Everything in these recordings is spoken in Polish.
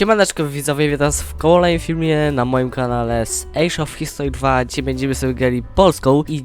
Siemaneczko widzowie, witam w kolejnym filmie na moim kanale z Age of History 2, gdzie będziemy sobie grali Polską i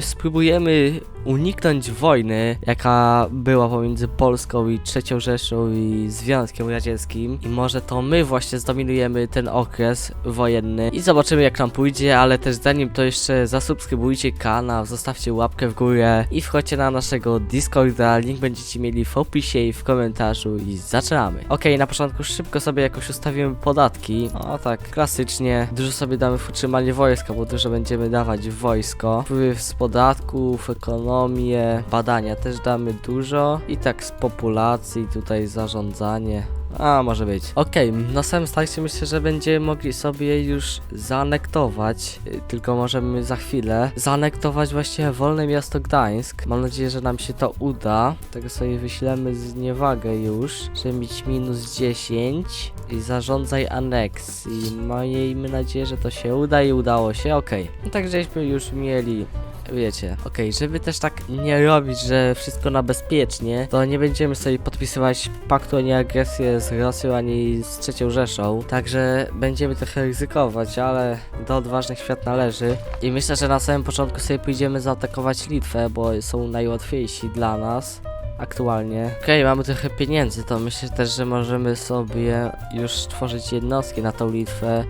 spróbujemy uniknąć wojny, jaka była pomiędzy Polską i Trzecią Rzeszą i Związkiem Radzieckim. I może to my właśnie zdominujemy ten okres wojenny. I zobaczymy jak nam pójdzie, ale też zanim to jeszcze zasubskrybujcie kanał, zostawcie łapkę w górę i wchodźcie na naszego Discorda, link będziecie mieli w opisie i w komentarzu. I zaczynamy. Okej, na początku szybko sobie jakoś ustawimy podatki, o tak, klasycznie, dużo sobie damy w utrzymanie wojska, bo dużo będziemy dawać w wojsko, wpływ z podatków, ekonomię, badania też damy dużo. I tak z populacji, tutaj zarządzanie, a, może być. Okej, na samym starcie myślę, że będziemy mogli sobie już zaanektować, y, tylko możemy za chwilę zaanektować właśnie wolne miasto Gdańsk. Mam nadzieję, że nam się to uda. Tego sobie wyślemy zniewagę już, żeby mieć minus 10 i zarządzaj aneksji. Miejmy nadzieję, że to się uda i udało się, okej. No tak, żeśmy już mieli Wiecie, okej, żeby też tak nie robić, że wszystko na bezpiecznie, to nie będziemy sobie podpisywać paktu o nieagresję z Rosją ani z Trzecią Rzeszą, także będziemy trochę ryzykować, ale do odważnych świat należy. I myślę, że na samym początku sobie pójdziemy zaatakować Litwę, bo są najłatwiejsi dla nas aktualnie. Okej, mamy trochę pieniędzy, to myślę też, że możemy sobie już tworzyć jednostki na tą Litwę.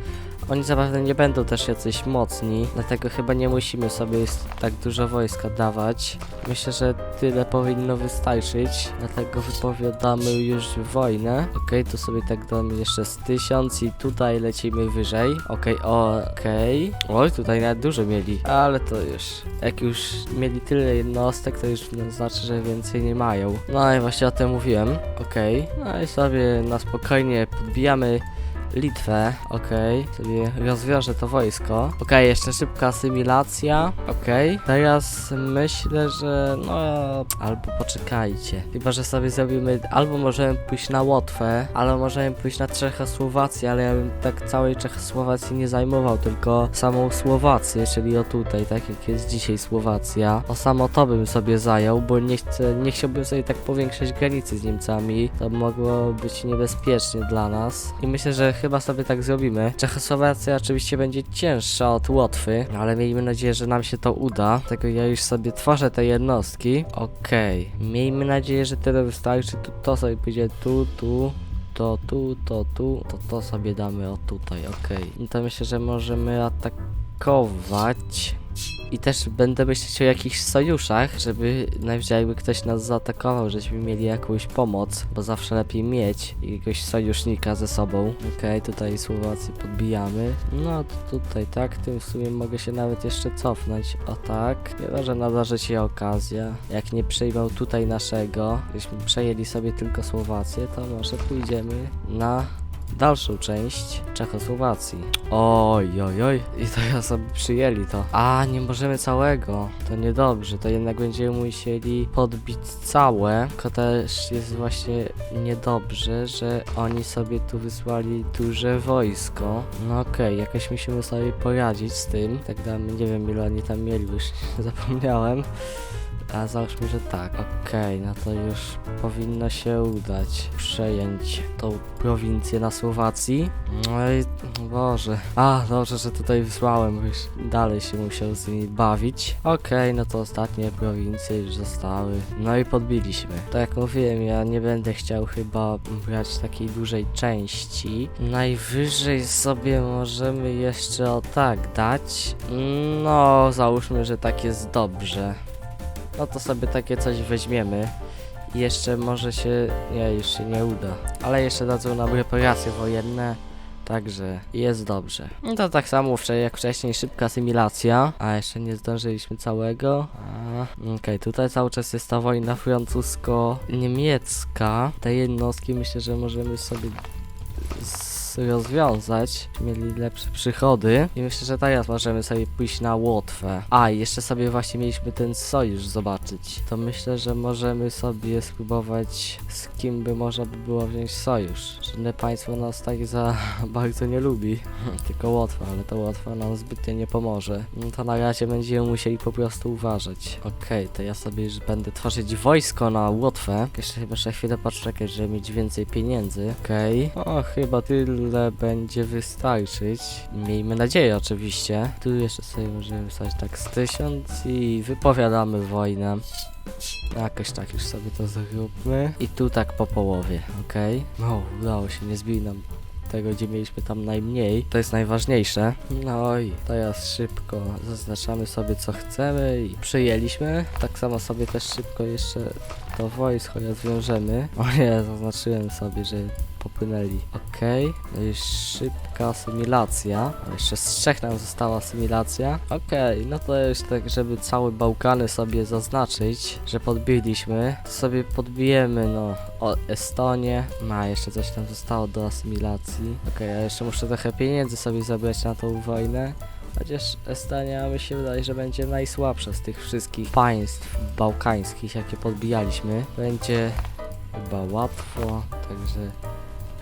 Oni zapewne nie będą też jacyś mocni, dlatego chyba nie musimy sobie tak dużo wojska dawać. Myślę, że tyle powinno wystarczyć, dlatego wypowiadamy już wojnę. Okej, tu sobie tak damy jeszcze z tysiąc i tutaj lecimy wyżej. Okej, okej. Oj, tutaj nawet dużo mieli, ale to już, jak już mieli tyle jednostek, to już no, znaczy, że więcej nie mają. No i właśnie o tym mówiłem. Okej, no i sobie na spokojnie podbijamy Litwę, okej, sobie rozwiążę to wojsko. Okej, jeszcze szybka asymilacja, okej. Teraz myślę, że no, albo poczekajcie. Chyba, że sobie zrobimy, albo możemy pójść na Łotwę, albo możemy pójść na Czechosłowację, ale ja bym tak całej Czechosłowacji nie zajmował, tylko samą Słowację, czyli o tutaj, tak jak jest dzisiaj Słowacja. O samo to bym sobie zajął, bo nie chcę, nie chciałbym sobie tak powiększać granicy z Niemcami. To mogło być niebezpiecznie dla nas. I myślę, że chyba sobie tak zrobimy. Czechosłowacja oczywiście będzie cięższa od Łotwy, ale miejmy nadzieję, że nam się to uda. Tego ja już sobie tworzę te jednostki. Okej. Miejmy nadzieję, że tyle wystarczy. Tu to sobie pójdzie tu, tu. To tu, to tu, to to sobie damy o tutaj, okej. No to myślę, że możemy atakować. I też będę myśleć o jakichś sojuszach, żeby najwyżej jakby ktoś nas zaatakował, żebyśmy mieli jakąś pomoc, bo zawsze lepiej mieć jakiegoś sojusznika ze sobą. Okej, tutaj Słowację podbijamy. No to tutaj tak, tym w sumie mogę się nawet jeszcze cofnąć. O tak, chyba, że nadarzy się okazja. Jak nie przyjmą tutaj naszego, jeśli przejęli sobie tylko Słowację, to może pójdziemy na dalszą część Czechosłowacji. Oj, oj, oj. I to ja sobie przyjęli to. A, nie możemy całego. To niedobrze. To jednak będziemy musieli podbić całe. Tylko też jest właśnie niedobrze, że oni sobie tu wysłali duże wojsko. No okej, jakoś musimy sobie poradzić z tym. Tak damy, nie wiem ile oni tam mieli, już zapomniałem. A załóżmy, że tak. Okej, no to już powinno się udać przejąć tą prowincję na Słowacji. No i Boże. A, dobrze, że tutaj wysłałem, bo już dalej się musiał z nimi bawić. Okej, no to ostatnie prowincje już zostały. No i podbiliśmy. Tak jak mówiłem, ja nie będę chciał chyba brać takiej dużej części. Najwyżej sobie możemy jeszcze o tak dać. No, załóżmy, że tak jest dobrze. No to sobie takie coś weźmiemy. I jeszcze może się... Nie, już się nie uda. Ale jeszcze dadzą nam reparacje wojenne. Także jest dobrze. No to tak samo jak wcześniej, szybka asymilacja. A jeszcze nie zdążyliśmy całego. Okej, tutaj cały czas jest ta wojna francusko-niemiecka. Te jednostki myślę, że możemy sobie teraz rozwiązać, mieli lepsze przychody i myślę, że teraz możemy sobie pójść na Łotwę. A, i jeszcze sobie właśnie mieliśmy ten sojusz zobaczyć. To myślę, że możemy sobie spróbować z kim by można by było wziąć sojusz. Żadne państwo nas tak za bardzo nie lubi, tylko Łotwa, ale to Łotwa nam zbytnio nie pomoże. No to na razie będziemy musieli po prostu uważać. Okej, to ja sobie już będę tworzyć wojsko na Łotwę. Jeszcze chyba jeszcze chwilę poczekać, żeby mieć więcej pieniędzy. Okej. O, chyba tyle będzie wystarczyć. Miejmy nadzieję oczywiście. Tu jeszcze sobie możemy wstać tak z tysiąc i wypowiadamy wojnę. Jakoś tak już sobie to zróbmy. I tu tak po połowie, okej? No, udało się, nie zbili nam tego, gdzie mieliśmy tam najmniej. To jest najważniejsze. No i teraz szybko zaznaczamy sobie co chcemy i przyjęliśmy. Tak samo sobie też szybko jeszcze to wojsko rozwiążemy. O nie, zaznaczyłem sobie, że popłynęli. Okej, no i szybka asymilacja. Jeszcze z trzech nam została asymilacja. Okej, no to już tak, żeby całe Bałkany sobie zaznaczyć, że podbiliśmy, to sobie podbijemy, no, o Estonię. No, jeszcze coś tam zostało do asymilacji. Okej, a jeszcze muszę trochę pieniędzy sobie zabrać na tą wojnę. Chociaż Estonia mi się wydaje, że będzie najsłabsza z tych wszystkich państw bałkańskich, jakie podbijaliśmy. Będzie chyba łatwo, także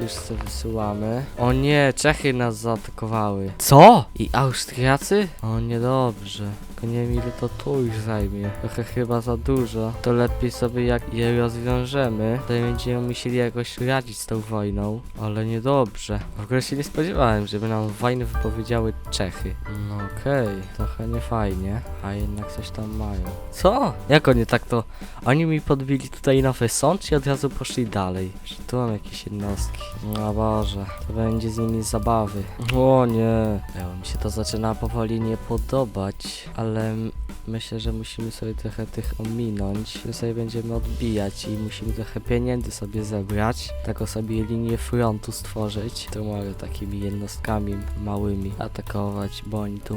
już sobie wysyłamy. O nie, Czechy nas zaatakowały. Co? I Austriacy? O niedobrze. Tylko nie wiem ile to tu już zajmie. Trochę chyba za dużo. To lepiej sobie jak je rozwiążemy, to będziemy musieli jakoś radzić z tą wojną. Ale niedobrze. W ogóle się nie spodziewałem, żeby nam wojnę wypowiedziały Czechy. No okej, trochę nie fajnie, a jednak coś tam mają. Co? Jak oni tak to... Oni mi podbili tutaj nowy sąd i od razu poszli dalej. Że tu mam jakieś jednostki. No Boże, to będzie z nimi zabawy. O nie. Ja, mi się to zaczyna powoli nie podobać, ale m- myślę, że musimy sobie trochę tych ominąć. My sobie będziemy odbijać i musimy trochę pieniędzy sobie zebrać. Taką sobie linię frontu stworzyć. To mogę takimi jednostkami małymi atakować, bo oni tu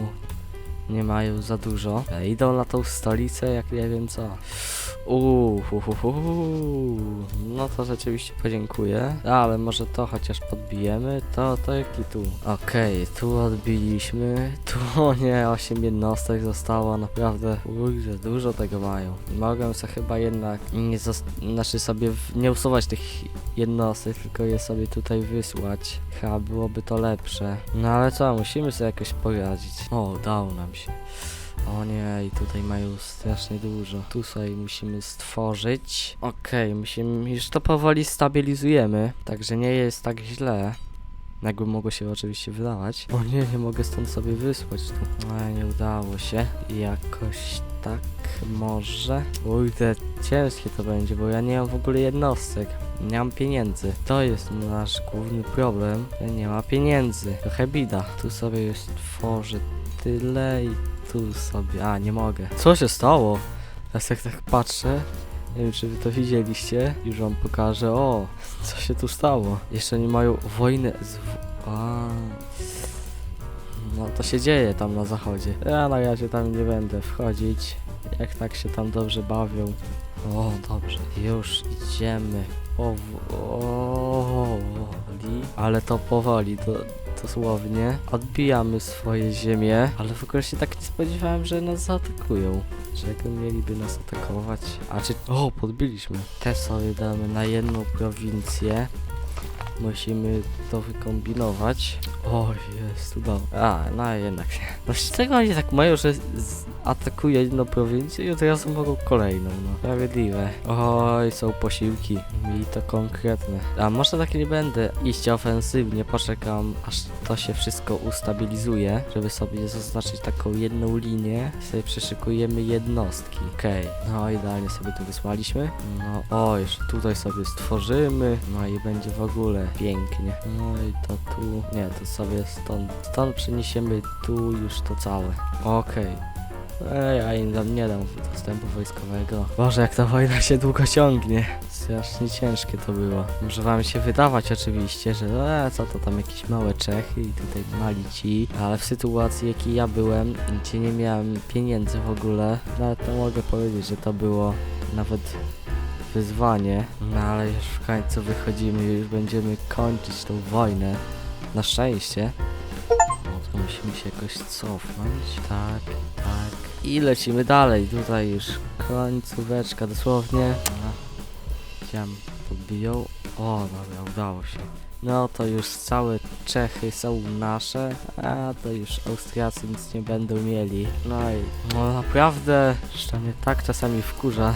nie mają za dużo. E, Idą na tą stolicę, jak nie wiem co. Uuu, no to rzeczywiście podziękuję. Ale może to chociaż podbijemy. To, to jaki tu? Okej, tu odbiliśmy. Tu, o nie, 8 jednostek zostało. Naprawdę, kurde, dużo tego mają. Mogę sobie chyba jednak nie, znaczy sobie nie usuwać tych jednostek, tylko je sobie tutaj wysłać. Chyba byłoby to lepsze. No ale co, musimy sobie jakoś poradzić. O, udało nam się. O nie, i tutaj mają strasznie dużo. Tu sobie musimy stworzyć. Okej, musimy, już to powoli stabilizujemy, także nie jest tak źle. Jakby mogło się oczywiście wydawać. O nie, nie mogę stąd sobie wysłać tu. Ale nie udało się. Jakoś tak może. Ujde, ciężkie to będzie, bo ja nie mam w ogóle jednostek. Nie mam pieniędzy. To jest nasz główny problem. Nie ma pieniędzy. Trochę bida. Tu sobie już tworzę tyle i tu sobie. A, nie mogę. Co się stało? Teraz jak tak patrzę. Nie wiem, czy wy to widzieliście. Już wam pokażę. O, co się tu stało? Jeszcze nie mają wojny z... A. No to się dzieje tam na zachodzie. Ja na razie tam nie będę wchodzić. Jak tak się tam dobrze bawią. O, dobrze. Już idziemy. Powoli. Ale to powoli, to dosłownie. Odbijamy swoje ziemie. Ale w ogóle się tak nie spodziewałem, że nas zaatakują. Czego mieliby nas atakować? A czy... O, podbiliśmy. Te sobie damy na jedną prowincję. Musimy to wykombinować. O, jest, udało. A, no jednak nie. No z czego oni tak mają, że z- atakuje jedną prowincję i od razu mogą kolejną, no. Sprawiedliwe. Oj, są posiłki. I to konkretne. A może tak nie będę iść ofensywnie, poczekam aż to się wszystko ustabilizuje, żeby sobie zaznaczyć taką jedną linię. Sobie przeszykujemy jednostki. Okej, no idealnie sobie tu wysłaliśmy. No, o, jeszcze tutaj sobie stworzymy. No i będzie w ogóle pięknie. No i to tu, nie, to sobie stąd, stąd przeniesiemy tu już to całe. Okej. Ej, ja im dam, nie dam dostępu wojskowego. Boże, jak ta wojna się długo ciągnie. Strasznie ciężkie to było. Może wam się wydawać oczywiście, że e, co to tam jakieś małe Czechy i tutaj mali ci. Ale w sytuacji jakiej ja byłem, gdzie nie miałem pieniędzy w ogóle, nawet to mogę powiedzieć, że to było nawet wyzwanie. No ale już w końcu wychodzimy już będziemy kończyć tą wojnę. Na szczęście. Musimy się jakoś cofnąć. Tak, tak. I lecimy dalej. Tutaj już końcóweczka dosłownie. Chciałem podbiją. O, dobra, udało się. No to już całe Czechy są nasze, a to już Austriacy nic nie będą mieli. No i no naprawdę, jeszcze mnie tak czasami wkurza.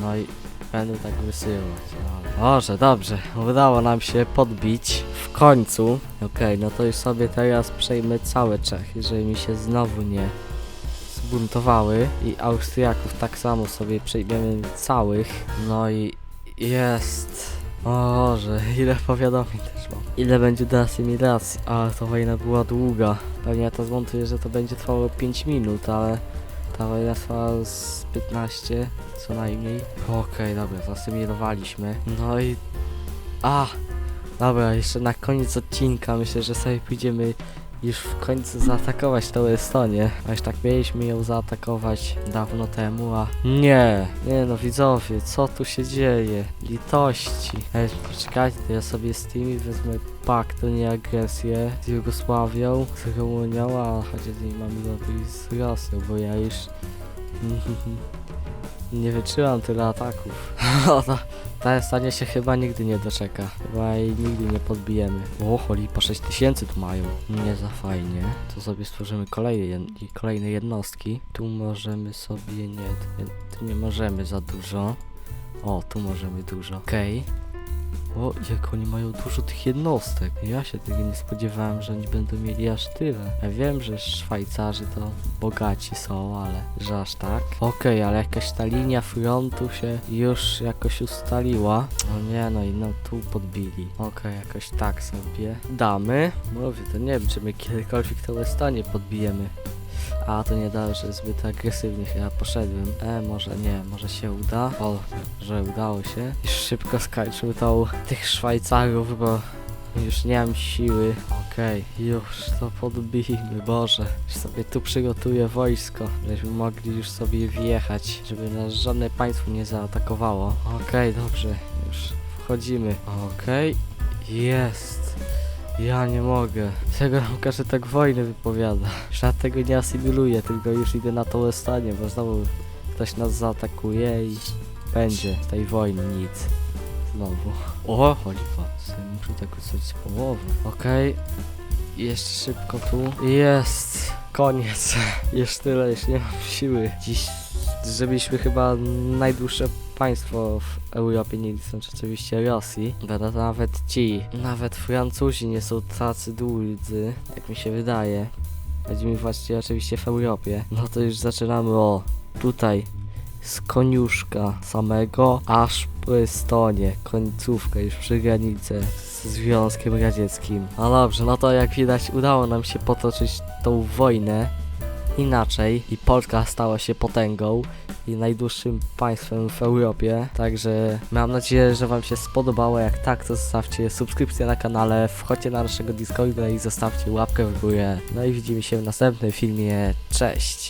No i będę tak wysyłać. No, Może, dobrze, udało nam się podbić w końcu. Okej, no to już sobie teraz przejmę całe Czechy, żeby mi się znowu nie zbuntowały i Austriaków tak samo sobie przejmiemy całych. No i jest. O Boże, ile powiadomień też mam. Ile będzie do asymilacji? A to wojna była długa. Pewnie ja to zmontuję, że to będzie trwało 5 minut, ale wojna trwała z 15 co najmniej. Okej, dobra, zasymilowaliśmy. No i... A! Dobra, jeszcze na koniec odcinka myślę, że sobie pójdziemy już w końcu zaatakować tą Estonię. A już tak mieliśmy ją zaatakować dawno temu, a nie, nie no widzowie, co tu się dzieje? Litości. Ej, poczekajcie, to ja sobie z tymi wezmę pakt o nieagresję z Jugosławią, z Rumunią, a chociaż nie mamy dobrych z Rosją, bo ja już nie wytrzymam tyle ataków. Ta, ta stanie się chyba nigdy nie doczeka. Chyba jej nigdy nie podbijemy. O, choli, po 6000 tu mają. Nie za fajnie. To sobie stworzymy kolejne, kolejne jednostki. Tu możemy sobie nie, tu nie możemy za dużo. O, tu możemy dużo. Okej. O, jak oni mają dużo tych jednostek. Ja się tego nie spodziewałem, że oni będą mieli aż tyle. Ja wiem, że Szwajcarzy to bogaci są, ale że aż tak. Okej, ale jakaś ta linia frontu się już jakoś ustaliła. O nie, no i no tu podbili. Okej, jakoś tak sobie damy. Mówię, to nie wiem, czy my kiedykolwiek tę Estonię podbijemy. A to nie da, że zbyt agresywnie chyba poszedłem. E, może nie, może się uda. O, że udało się. Już szybko skończył tą tych Szwajcarów, bo już nie mam siły. Okej, już to podbijmy, Boże. Już sobie tu przygotuję wojsko, żebyśmy mogli już sobie wjechać, żeby nas żadne państwo nie zaatakowało. Okej, dobrze, już wchodzimy. Okej, jest. Ja nie mogę. Czego nam każe tak wojny wypowiada? Już tego nie asymiluję, tylko już idę na tą Estonię, bo znowu ktoś nas zaatakuje i będzie tej wojny nic. Znowu. O, po. Muszę tak coś z połowy. Okej. Jeszcze szybko tu. Jest. Koniec. Już tyle, już nie mam siły. Dziś zrobiliśmy chyba najdłuższe państwo w Europie, nie licząc oczywiście Rosji. Będą to nawet ci, nawet Francuzi nie są tacy dłudzy, jak mi się wydaje. Będziemy właśnie oczywiście w Europie. No to już zaczynamy o tutaj z koniuszka samego aż po Estonię, końcówkę już przy granicy z Związkiem Radzieckim. No dobrze, no to jak widać udało nam się potoczyć tą wojnę inaczej i Polska stała się potęgą i najdłuższym państwem w Europie. Także mam nadzieję, że Wam się spodobało. Jak tak, to zostawcie subskrypcję na kanale, wchodźcie na naszego Discorda i zostawcie łapkę w górę. No i widzimy się w następnym filmie. Cześć!